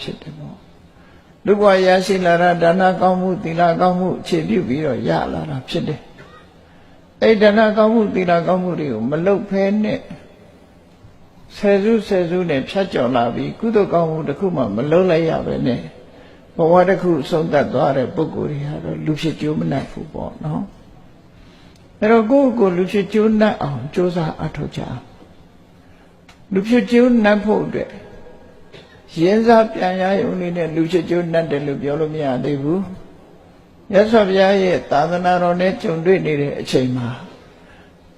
ဖြစ်တယ်ပေါ့လူဘဝရရှိလာတာဒါနကောင်းမှုသီလကောင်းမှုအခြေပြုပြီးတော့ရလာတာဖြစ်တယ်အဲ့ဒါနကောင်းမှုသီလကောင်းမှုတွေကိုမလုတ်ဖဲနဲ့ဆယ်စုဆယ်စုနဲ့ဖြတ်ကျော်လာပြီးကုသိုလ်ကောင်းမှုတစ်ခုမှမလုံးလိုက်ရပဲနဲ့ဘဝတစ်ခုဆုံးသက်သွားတဲ့ပုဂ္ဂိုလ်တွေကတော့လူဖြစ်ကြိုးမနှံ့ဘူးပေါ့နော်အဲ့တော့ကိုယ့်ကိုယ်လူဖြစ်ကြိုးနှံ့အောင်ကြိုးစားအထောက်ကြအောင်လူဖြစ်ကြိုးနှံ့ဖို့အတွက် ရင်းစားပြန်ရရုံလေးနဲ့လူဖြစ်ကြိုးနှံ့တယ်လို့ပြောလို့မရသေးဘူးမြတ်စွာဘုရားရဲ့သာသနာတော်နဲ့ကြုံတွေ့နေတဲ့အချိန်မှာ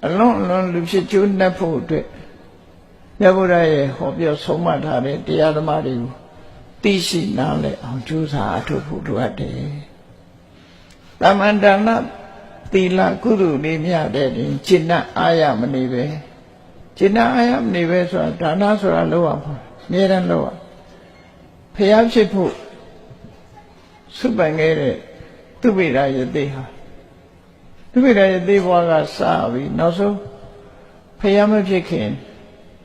အလွန်အလွန်လူဖြစ်ကြိုးနှံ့ဖို့အတွက်မြတ်ဗုဒ္ဓရဲ့ဟောပြောဆုံးမထားတဲ့တရားဓမ္မတွေကိုသိရှိနားလည်အောင်ကြိုးစားအထောက်ဖို့လိုအပ်တယ်။တမန်တနာသီလကုသိုလ်လေးမြတဲ့တင်จิตနာအာရမနေပဲจิตနာအာရမနေပဲဆိုတာဒါနဆိုတာလောက်အောင်ပါအမြဲတမ်းလောက်အောင် ဖျားဖြစ်ဖို့စုပိုင်ခဲ့တဲ့သူပိရာယတိဟာသူပိရာယတိဘဝကစပြီးနောက်ဆုံးဖျားမဖြစ်ခင်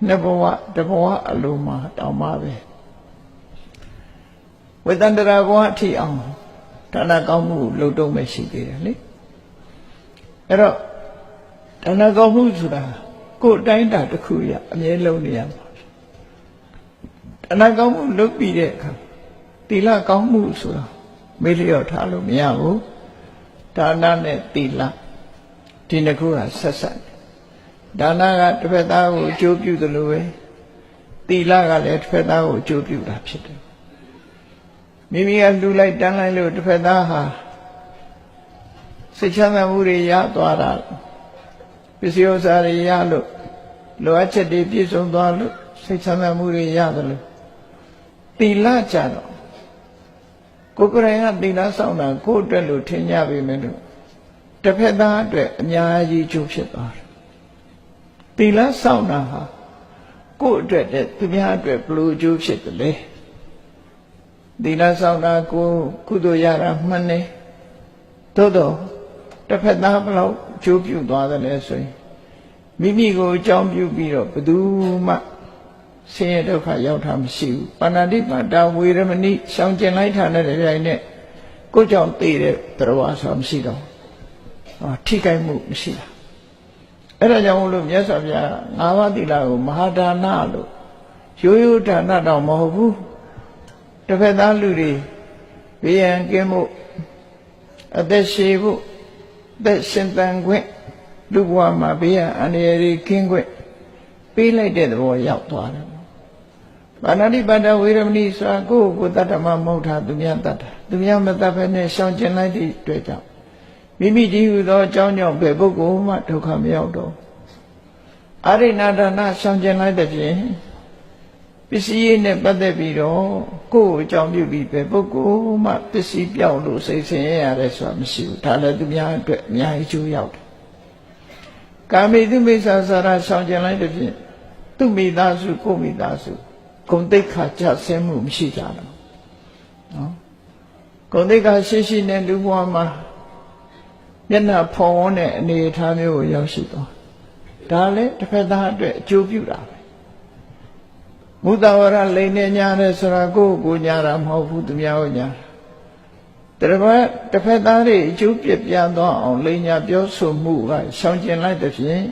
နှစ်ဘဝတစ်ဘဝအလိုမှာတောင်းပါပဲဝေတန္တရာဘဝအထိအောင်ဒါနကောင်းမှုလုပ်တော့မရှိသေးတယ်လေအဲ့တော့ဒါနကောင်းမှုဆိုတာကိုယ်အတိုင်းတာတစ်ခုရအမြဲလုံးနေရမှာ ဒါနကောင်းမှုလုပ်ပြီးတဲ့အခါသီလကောင်းမှုဆိုတာမေ့လျော့ထားလို့မရဘူးဒါနနဲ့သီလဒီနှစ်ခုကဆက်ဆက်တယ်ဒါနကတစ်ဖက်သားကိုအကျိုးပြုသလိုပဲသီလကလည်းတစ်ဖက်သားကိုအကျိုးပြုတာဖြစ်တယ်မိမိကလှူလိုက်တန်းလိုက်လို့တစ်ဖက်သားဟာစိတ်ချမ်းသာမှုတွေရသွားတာပစ္စည်းဥစ္စာတွေရလို့လိုအပ်ချက်တွေပြည့်စုံသွားလို့စိတ်ချမ်းသာမှုတွေရတယ်လို့ သီလကြတော့ကိုယ်ကိုယ်တိုင်ကသီလဆောင်တာကိုယ့်အတွက်လို့ထင်ကြပေမဲ့လို့တစ်ဖက်သားအတွက်အများကြီးကျိုးဖြစ်သွားတယ်သီလဆောင်တာဟာကိုယ့်အတွက်တဲ့သူများအတွက်ဘလို့ကျိုးဖြစ်တယ်လေသီလဆောင်တာကိုကုသိုလ်ရတာမှန်တယ်သို့တော့တစ်ဖက်သားဘလောက်ကျိုးပြုသွားတယ်လဲဆိုရင်မိမိကိုအကြောင်းပြုပြီးတော့ဘယ်သူမှ ဆင်းရဲဒုက္ခရောက်တာမရှိဘူးပါဏာတိပါတာဝေရမဏိရှောင်ကျင်လိုက်တာနဲ့တပြိုင်နက်ကိုယ်ကြောင့်သိတဲ့တရားဆိုတာမရှိတော့ဟောထိခိုက်မှုမရှိတာအဲ့ဒါကြောင့်မို့လို့မြတ်စွာဘုရားငါးပါးသီလကိုမဟာဒါနလို့ရိုးရိုးဒါနတော့မဟုတ်ဘူးတစ်ဖက်သားလူတွေဘေးရန်ကင်းမှုအသက်ရှည်ဖို့သက်ရှင်တန်ခွင့်လူဘဝမှာဘေးရန်အန္တရာယ်တွေကင်းခွင့်ပေးလိုက်တဲ့သဘောရောက်သွားတယ်။ ဘာနာတိပတ္တဝေရမဏိဆိုတာကိုယ့်ကိုယ်တတ္တမမဟုတ်တာသူများတတ်တာသူများမတတ်ဘဲနဲ့ရှောင်ကျင်လိုက်သည့်အတွက်ကြောင့်မိမိတည်ဟူသောအကြောင်းကြောင့်ဘယ်ပုဂ္ဂိုလ်မှဒုက္ခမရောက်တော့အရိဏဒါနရှောင်ကျင်လိုက်တဲ့ဖြင့်ပစ္စည်းရေးနဲ့ပတ်သက်ပြီးတော့ကိုယ့်ကိုအကြောင်းပြုပြီးပဲပုဂ္ဂိုလ်မှပစ္စည်းပြောင်းလို့စိတ်ဆင်းရဲရတယ်ဆိုတာမရှိဘူးဒါလည်းသူများအတွက်အများကြီးကျိုးရောက်တယ်ကာမိတုမိစ္ဆာစာရရှောင်ကျင်လိုက်တဲ့ဖြင့်သူမိသားစုကိုမိသားစု ဂုံတိတ်ခါကြဆင်းမှုမရှိကြတော့နော်ဂုံတိတ်ခါရှိရှိနဲ့လူဘဝမှာမျက်နှာဖော်ဝန်းတဲ့အနေအထားမျိုးကိုရောက်ရှိသွားဒါလည်းတစ်ဖက်သားအတွက်အကျိုးပြုတာပဲမုသဝရလိန်နေညာတယ်ဆိုတာကိုယ့်ကိုညာတာမဟုတ်ဘူးသူများကိုညာတပတ်တစ်ဖက်သားတွေအကျိုးပြပြသွားအောင်လိန်ညာပြောဆိုမှုကရှောင်ကျင်လိုက်တဲ့ဖြင့်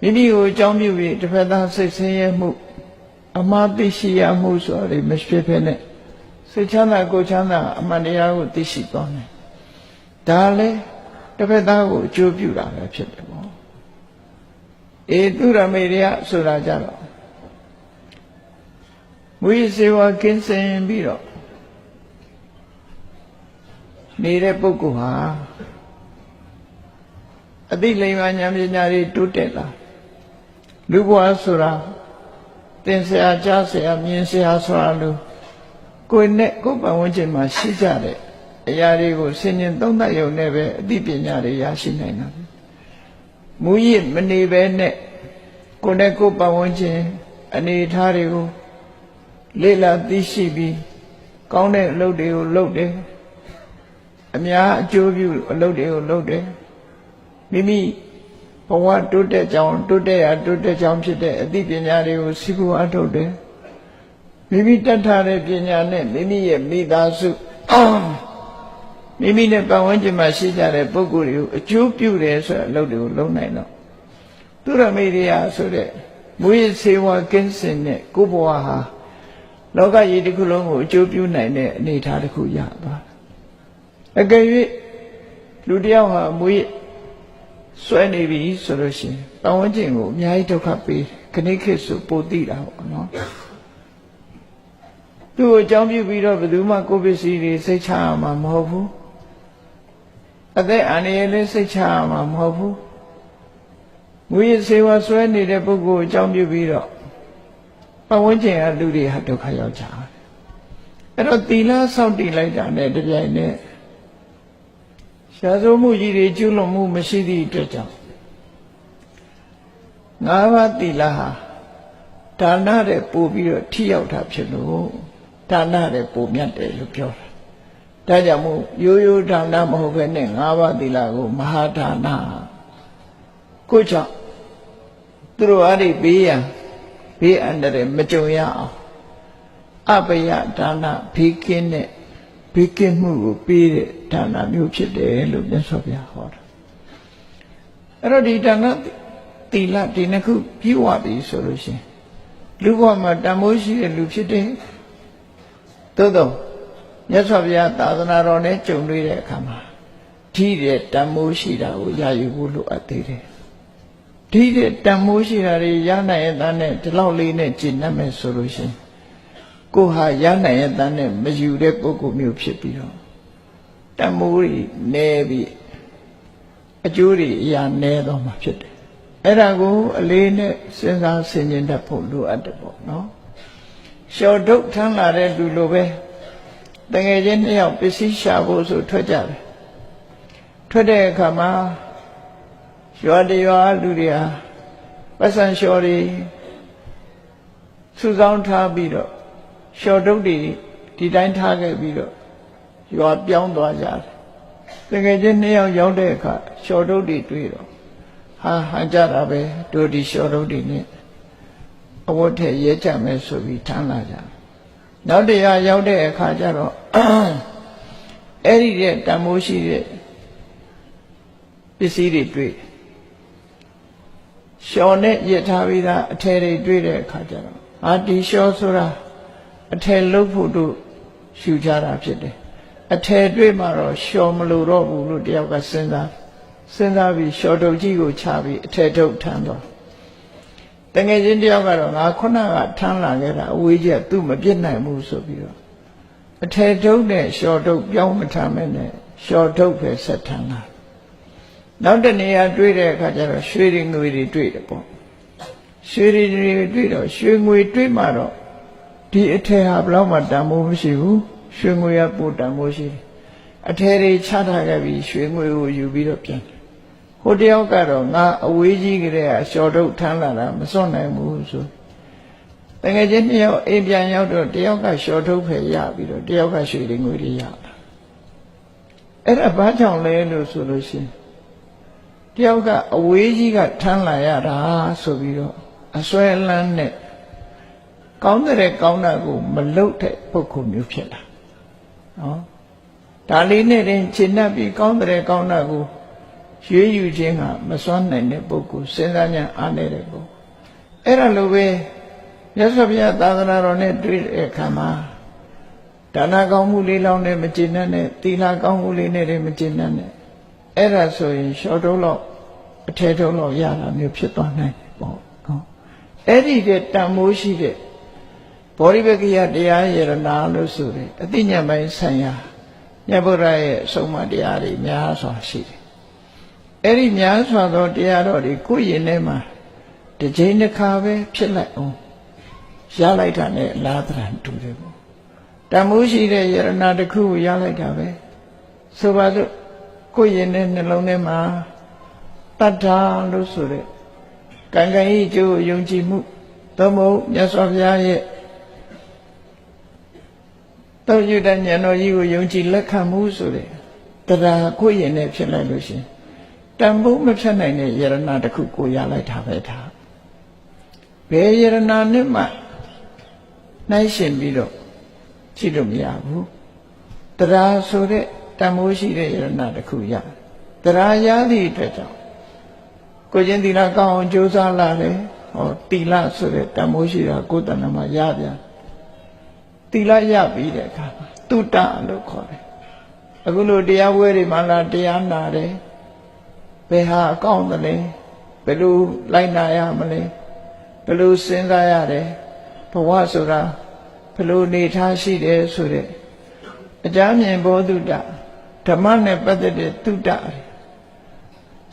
မိမိကိုအကြောင်းပြုပြီးတစ်ဖက်သားစိတ်ဆင်းရဲမှု အမှားသိရှိရမှုဆိုတာမဖြစ်ဖ ೇನೆ စိတ်ချမ်းသာကိုယ်ချမ်းသာအမှန်တရားကိုသိရှိသွားတယ်ဒါလည်းတစ်ဖက်သားကိုအကျိုးပြုတာပဲဖြစ်တယ်ပေါ့အေသူရမေရယဆိုတာကြတော့မွေးစေဝါကင်းစင်ပြီးတော့နေတဲ့ပုဂ္ဂိုလ်ဟာအသိလိမ္မာဉာဏ်ပညာတွေတိုးတက်လာလူဘဝဆိုတာ သင်ဆရာကြားဆရာမြင်ဆရာဆိုတာလို့ကိုယ်နဲ့ကိုယ်ပတ်ဝန်းကျင်မှာရှိကြတဲ့အရာတွေကိုဆင်ញင်သုံးသပ်ရုံနဲ့ပဲအသိပညာတွေရရှိနိုင်တာမူရစ်မနေပဲနဲ့ကိုယ်နဲ့ကိုယ်ပတ်ဝန်းကျင်အနေအထားတွေကိုလေ့လာသိရှိပြီးကောင်းတဲ့အလုပ်တွေကိုလုပ်တယ်အများအကျိုးပြုအလုပ်တွေကိုလုပ်တယ်မိမိ ဘဝတိုးတက်ကြောင်းတိုးတက်ရာတိုးတက်ကြောင်းဖြစ်တဲ့အသိပညာတွေကိုစီးပူးအထုတ်တယ်မိမိတတ်ထားတဲ့ပညာနဲ့မိမိရဲ့မိသားစုမိမိနဲ့ပတ်ဝန်းကျင်မှာရှိကြတဲ့ပုဂ္ဂိုလ်တွေကိုအကျိုးပြုတယ်ဆိုတဲ့အလုပ်တွေကိုလုပ်နိုင်တော့သူရမေရိယာဆိုတဲ့မွေးစေဝါကင်းစင်တဲ့ကိုယ်ဘဝဟာလောကကြီးတစ်ခုလုံးကိုအကျိုးပြုနိုင်တဲ့အနေအထားတစ်ခုရသွားတယ်အကယ်၍လူတစ်ယောက်ဟာမွေး ဆွဲနေပြီဆိုလို့ရှိရင်ပတ်ဝန်းကျင်ကိုအများကြီးဒုက္ခပေးခဏခေတ်ဆိုပိုသိတာပေါ့နော်သူ့ကိုအကြောင်းပြုပြီးတော့ဘယ်သူမှကိုယ်ပစ္စည်းတွေစိတ်ချရမှာမဟုတ်ဘူးအသက်အန္တရာယ်လေးစိတ်ချရမှာမဟုတ်ဘူးငွေစေဝါဆွဲနေတဲ့ပုဂ္ဂိုလ်အကြောင်းပြုပြီးတော့ပတ်ဝန်းကျင်ကလူတွေဟာဒုက္ခရောက်ကြတယ်အဲ့တော့သီလစောင့်တည်လိုက်တာနဲ့တပြိုင်နက် ရှားစိုးမှုကြီးတွေကျွလွန်မှုမရှိသည့်အတွက်ကြောင့်ငါးပါးသီလဟာဒါနတဲ့ပို့ပြီးတော့ထိရောက်တာဖြစ်လို့ဒါနတဲ့ပို့မြတ်တယ်လို့ပြောတာဒါကြောင့်မို့ရိုးရိုးဒါနမဟုတ်ဘဲနဲ့ငါးပါးသီလကိုမဟာဒါနကိုကြောင့်သူတို့အားဒီဘေးရန်ဘေးအန္တရာယ်မကြုံရအောင်အပယဒါနဘေးကင်းတဲ့ ဘေးကင်းမှုကိုပေးတဲ့ဒါနမျိုးဖြစ်တယ်လို့မြတ်စွာဘုရားဟောတာအဲ့တော့ဒီဒါနသီလဒီနှစ်ခုပြည့်ဝပြီဆိုလို့ရှိရင်လူဘဝမှာတန်မိုးရှိတဲ့လူဖြစ်တယ်သို့တော့မြတ်စွာဘုရားသာသနာတော်နဲ့ကြုံတွေ့တဲ့အခါမှာဓိတဲ့တန်မိုးရှိတာကိုရယူဖို့လိုအပ်သေးတယ်ဓိတဲ့တန်မိုးရှိတာတွေရနိုင်ရဲ့သားနဲ့ဒီလောက်လေးနဲ့ကျင့်တတ်မယ်ဆိုလို့ရှိရင် ကိုဟာရနိုင်ရဲ့သားနဲ့မယူတဲ့ပုဂ္ဂိုလ်မျိုးဖြစ်ပြီးတော့တန်မိုးတွေနဲပြီးအကျိုးတွေအရာနဲတော့မှာဖြစ်တယ်အဲ့ဒါကိုအလေးနဲ့စဉ်းစားဆင်ခြင်တတ်ဖို့လိုအပ်တယ်ပေါ့နော်လျှော်ထုတ်ထမ်းလာတဲ့လူလိုပဲတငယ်ချင်းနှစ်ယောက်ပစ္စည်းရှာဖို့ဆိုထွက်ကြတယ်ထွက်တဲ့အခါမှာရွာတရွာလူတွေဟာပတ်စံလျှော်တွေစုဆောင်းထားပြီးတော့ လျှော်ထုတ်တွေဒီတိုင်းထားခဲ့ပြီးတော့ရွာပြောင်းသွားကြတယ်တကယ်ချင်းနှစ်ယောက်ရောက်တဲ့အခါလျှော်ထုတ်တွေတွေ့တော့ဟာဟန်ကြတာပဲတို့ဒီလျှော်ထုတ်တွေနဲ့အဝတ်ထည့်ရဲကြမယ်ဆိုပြီးထမ်းလာကြနောက်တရားရောက်တဲ့အခါကျတော့အဲ့ဒီတဲ့တန်မိုးရှိတဲ့ပစ္စည်းတွေတွေ့လျှော်နဲ့ရထားပြီးသားအထည်တွေတွေ့တဲ့အခါကျတော့ဟာဒီလျှော်ဆိုတာ အထည်လုပ်ဖို့တို့ယူကြတာဖြစ်တယ်အထည်တွေ့မှတော့လျှော်မလို့တော့ဘူးလို့တယောက်ကစဉ်းစားစဉ်းစားပြီးလျှော်တုပ်ကြီးကိုချပြီးအထည်ထုတ်ထမ်းတော့တငယ်ချင်းတယောက်ကတော့ငါခုနကထမ်းလာခဲ့တာအဝေးကျသူ့မပြစ်နိုင်ဘူးဆိုပြီးတော့အထည်ထုတ်နဲ့လျှော်တုပ်ပြောင်းမထမ်းမဲနဲ့လျှော်တုပ်ပဲဆက်ထမ်းလာနောက်တနေရာတွေ့တဲ့အခါကျတော့ရွှေတွေငွေတွေတွေ့တယ်ပေါ့ရွှေတွေတွေ့တော့ရွှေငွေတွေ့မှတော့ ဒီအထည်ဟာဘယ်တော့မှတန်ဖိုးမရှိဘူးရွှေငွေကပိုတန်ဖိုးရှိတယ်အထည်တွေချထားခဲ့ပြီးရွှေငွေကိုယူပြီးတော့ပြန်ဟိုတယောက်ကတော့ငါအဝေးကြီးကလေးကလျှော်ထုတ်ထမ်းလာတာမစွန့်နိုင်ဘူးဆိုတကယ်ချင်းတယောက်အိမ်ပြန်ရောက်တော့တယောက်ကလျှော်ထုတ်ဖယ်ရပြီးတော့တယောက်ကရွှေတွေငွေတွေရတာအဲ့ဒါဘာကြောင့်လဲလို့ဆိုလို့ရှိရင်တယောက်ကအဝေးကြီးကထမ်းလာရတာဆိုပြီးတော့အစွဲလန်းနဲ့ ကောင်းတဲ့ကောင်းတာကိုမလုတ်တဲ့ပုဂ္ဂိုလ်မျိုးဖြစ်လာနော်ဒါလေးနဲ့တင်ရှင်း납ပြီးကောင်းတဲ့ကောင်းတာကိုရွေးယူခြင်းကမစွမ်းနိုင်တဲ့ပုဂ္ဂိုလ်စဉ်းစားဉာဏ်အားနေတဲ့ပုဂ္ဂိုလ်အဲ့ဒါလိုပဲမြတ်စွာဘုရားသာသနာတော်နဲ့တွေ့တဲ့အခါမှာဒါနကောင်းမှုလေးလောင်းနဲ့မကျေနပ်နဲ့သီလကောင်းမှုလေးနဲ့လည်းမကျေနပ်နဲ့အဲ့ဒါဆိုရင်ရှော့တုံးတော့အထဲတုံးတော့ရတာမျိုးဖြစ်သွားနိုင်တယ်ပေါ့နော်အဲ့ဒီတဲ့တန်မိုးရှိတဲ့ ဘောဓိပက္ခိယတရားယရနာလို့ဆိုတယ်အသိဉာဏ်ပိုင်းဆိုင်ရာမြတ်ဗုဒ္ဓရဲ့အဆုံးအမတရားတွေများစွာရှိတယ်အဲ့ဒီများစွာသောတရားတော်တွေကိုယ့်ရင်ထဲမှာတစ်ချိန်တစ်ခါပဲဖြစ်လိုက်အောင်ရလိုက်တာနဲ့လာသရံတူတယ်ပေါ့တန်မိုးရှိတဲ့ယရနာတစ်ခုကိုရလိုက်တာပဲဆိုပါစို့ကိုယ့်ရင်ထဲနှလုံးထဲမှာတတ္ထာလို့ဆိုတဲ့ကံကံဤကျိုးယုံကြည်မှုသို့မဟုတ်မြတ်စွာဘုရားရဲ့ တောညုတဉာဏ်တော်ကြီးကိုယုံကြည်လက်ခံမှုဆိုတဲ့တရားကိုယ့်ရင်ထဲဖြစ်လိုက်လို့ရှင်တန်ဖိုးမဖြတ်နိုင်တဲ့ယရနာတစ်ခုကိုရလိုက်တာပဲဒါဘယ်ယရနာနဲ့မှနှိုင်းရှင်ပြီးတော့ကြည့်လို့မရဘူးတရားဆိုတဲ့တန်မိုးရှိတဲ့ယရဏတစ်ခုရတရားရသည့်အတွက်ကြောင့်ကိုကျင့်သီလကောင်းအောင်ကြိုးစားလာတယ်ဟောတီလဆိုတဲ့တန်မိုးရှိတာကိုယ်တဏ္ဍမှာရပြန် တီလရပြီးတဲ့အခါမှာတုတ္တလို့ခေါ်တယ်အခုလိုတရားပွဲတွေမှာလာတရားနာတယ်ဘယ်ဟာအကောင့်တလဲဘယ်လိုလိုက်နာရမလဲဘယ်လိုစဉ်းစားရတယ်ဘဝဆိုတာဘယ်လိုနေထားရှိတယ်ဆိုတဲ့အကြမ်းမြင်ဘောဓုတဓမ္မနဲ့ပတ်သက်တဲ့တုတ္တတွေ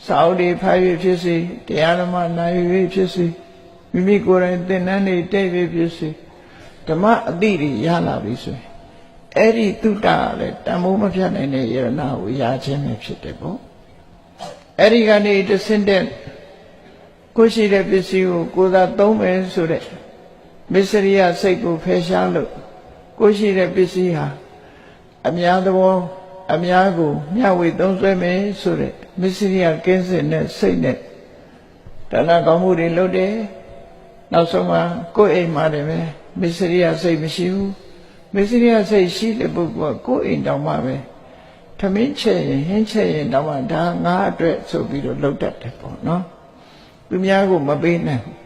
စာအုပ်တွေဖတ်ရဖြစ်စေတရားဓမ္မနာယူရဖြစ်စေမိမိကိုယ်တိုင်သင်တန်းတွေတက်ရဖြစ်စေ ဓမ္မအတိတွေရလာပြီဆိုရင်အဲ့ဒီတုတ္တကလည်းတန်ဖိုးမဖြတ်နိုင်တဲ့ယရနာကိုရခြင်းပဲဖြစ်တယ်ပေါ့အဲ့ဒီကနေတဆင့်တဲ့ကိုရှိတဲ့ပစ္စည်းကိုကိုယ်သာသုံးမယ်ဆိုတဲ့မစ္စရိယစိတ်ကိုဖယ်ရှားလို့ကိုရှိတဲ့ပစ္စည်းဟာအများသဘောအများကိုမျှဝေသုံးစွဲမယ်ဆိုတဲ့မစ္စရိယကင်းစင်တဲ့စိတ်နဲ့ဒါနကောင်းမှုတွေလုပ်တယ်နောက်ဆုံးမှာကိုယ်အိမ်မှာတည်းပဲ မစ္စရိယစိတ်မရှိဘူးမစ္စရိယစိတ်ရှိတဲ့ပုဂ္ဂိုလ်ကကိုယ်အိမ်တောင်မှပဲထမင်းချက်ရင်ဟင်းချက်ရင်တောင်မှဒါငါအတွက်ဆိုပြီးတော့လုပ်တတ်တယ်ပေါ့နော်သူများကိုမပေးနိုင်ဘူး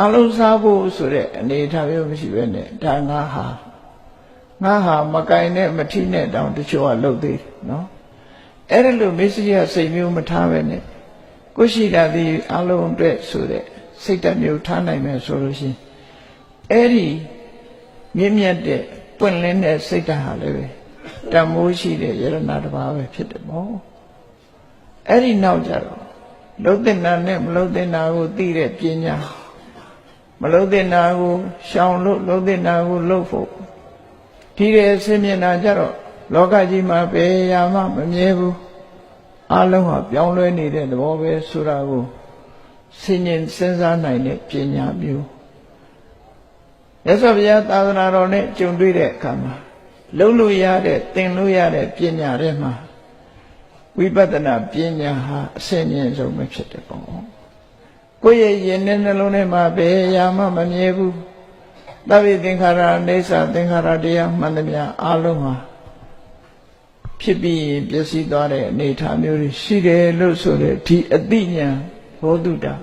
အလုံးစားဖို့ဆိုတဲ့အနေအထားမျိုးမရှိဘဲနဲ့ဒါငါဟာငါဟာမကင်နဲ့မထိနဲ့တောင်တချို့ကလှုပ်သေးတယ်နော်အဲ့ဒါလို့မေစရိယစိတ်မျိုးမထားပဲနဲ့ကိုရှိတာဒီအလုံးအတွက်ဆိုတဲ့စိတ်ဓာတ်မျိုးထားနိုင်မယ်ဆိုလို့ရှိရင် အဲ့ဒီမြင့်မြတ်တဲ့ပွင့်လင်းတဲ့စိတ်ဓာတ်ဟာလည်းပဲတန်မိုးရှိတဲ့ယရဏတစ်ပါးပဲဖြစ်တယ်ပေါ့အဲ့ဒီနောက်ကြတော့လှုပ်တဲ့နာနဲ့မလှုပ်တဲ့နာကိုသိတဲ့ပညာမလှုပ်တဲ့နာကိုရှောင်လို့လှုပ်တဲ့နာကိုလှုပ်ဖို့ဒီတဲ့အစင်းမြင်တာကြတော့လောကကြီးမှာဘယ်ရာမှမမြဲဘူးအလုံးဟာပြောင်းလဲနေတဲ့သဘောပဲဆိုတာကိုဆင်ញင်စဉ်းစားနိုင်တဲ့ပညာမျိုး ရသော်ဘုရားသာသနာတော်နဲ့ကြုံတွေ့တဲ့အခါမှာလုံးလို့ရတဲ့သင်လို့ရတဲ့ပညာတွေမှာဝိပဿနာပညာဟာအဆင့်မြင့်ဆုံးပဲဖြစ်တယ်ပေါ့ကိုယ့်ရဲ့ရင်နဲ့နှလုံးထဲမှာဘယ်ရာမှမမြဲဘူးသဗ္ဗေသင်္ခါရအိဋ္ဌသင်္ခါရတရားမှန်သမျှအလုံးဟာဖြစ်ပြီးပျက်စီးသွားတဲ့အနေအထားမျိုးတွေရှိတယ်လို့ဆိုတဲ့ဒီအတိညာဘောဓုတာ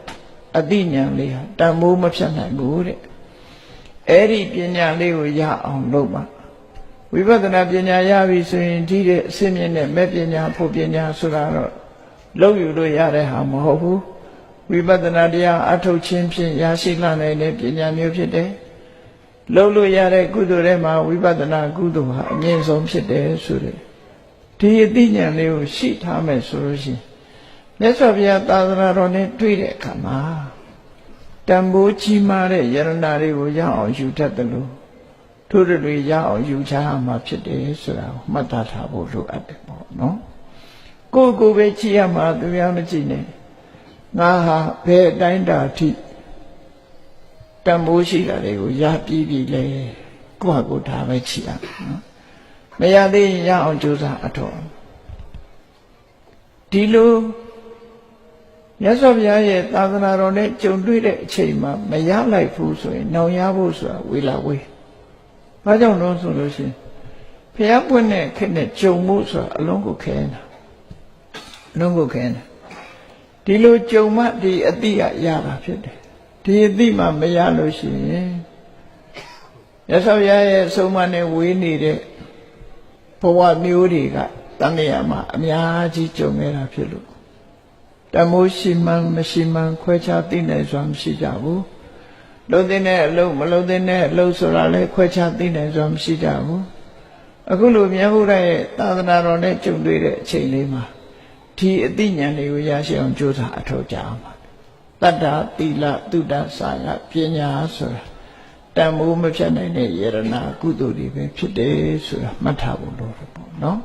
အတိညာလေးဟာတန်မိုးမဖြတ်နိုင်ဘူးတဲ့ အဲ့ဒီပညာလေးကိုရအောင်လုပ်ပါဝိပဿနာပညာရပြီဆိုရင်ဒီတဲ့အစစ်မြင့်တဲ့မဲ့ပညာဖို့ပညာဆိုတာတော့လုံးယူလို့ရတဲ့ဟာမဟုတ်ဘူးဝိပဿနာတရားအထုတ်ခြင်းဖြင့်ရရှိလာနိုင်တဲ့ပညာမျိုးဖြစ်တယ်လုံးလို့ရတဲ့ကုသိုလ်ထဲမှာဝိပဿနာကုသိုလ်ဟာအမြင့်ဆုံးဖြစ်တယ်ဆိုတဲ့ဒီအသိဉာဏ်လေးကိုရှိထားမယ်ဆိုလို့ရှိရင်မြတ်စွာဘုရားသာသနာတော်နဲ့တွေ့တဲ့အခါမှာ တန်ဖိုးကြီးမားတဲ့ယရဏတွေကိုရအောင်ယူတတ်တယ်လို့ထို့တွေရအောင်ယူချမှာဖြစ်တယ်ဆိုတာကိုမှတ်သားထားဖို့လိုအပ်တယ်ပေါ့နော်ကိုယ်ကိုယ်ပဲကြည့်ရမှာသူများမကြည့်နဲ့ငါဟာဘယ်အတိုင်းတာထိတန်ဖိုးရှိတာတွေကိုရပြီးပြီလေကိုယ့်ဟာကိုယ်ဒါပဲကြည့်ရနော်မရသေးရင်ရအောင်ကြိုးစားအထောက်ဒီလို မြတ်စွာဘုရားရဲ့သာသနာတော်နဲ့ကြုံတွေ့တဲ့အချိန်မှာမရလိုက်ဘူးဆိုရင်နောင်ရဖို့ဆိုတာဝေလာဝေး။ဘာကြောင့်လို့ဆိုလို့ရှိရင်ဘုရားပွင့်တဲ့ခက်နဲ့ကြုံမှုဆိုတာအလုံးကိုခဲနေတာ။အလုံးကိုခဲနေတာ။ဒီလိုကြုံမှဒီအတိကရတာဖြစ်တယ်။ဒီအတိမှမရလို့ရှိရင်မြတ်စွာဘုရားရဲ့ဆုံးမနဲ့ဝေးနေတဲ့ဘဝမျိုးတွေကတန်မြာမှာအများကြီးကြုံနေတာဖြစ်လို့ တမိုးရှိမှန်မရှိမှန်ခွဲခြားသိနိုင်စွာမရှိကြဘူးလုံးသိတဲ့အလုံးမလုံးသိတဲ့အလုံးဆိုတာလည်းခွဲခြားသိနိုင်စွာမရှိကြဘူးအခုလိုမြတ်ဗုဒ္ဓရဲ့သာသနာတော်နဲ့ကြုံတွေ့တဲ့အချိန်လေးမှာဒီအသိဉာဏ်တွေကိုရရှိအောင်ကြိုးစားအထောက်ကြအောင်ပါတတ္တာသီလသုဒ္ဓစာယပညာဆိုတာတန်မိုးမဖြတ်နိုင်တဲ့ယရနာကုသိုလ်တွေပဲဖြစ်တယ်ဆိုတာမှတ်ထားဖို့လိုတယ်ပေါ့နော်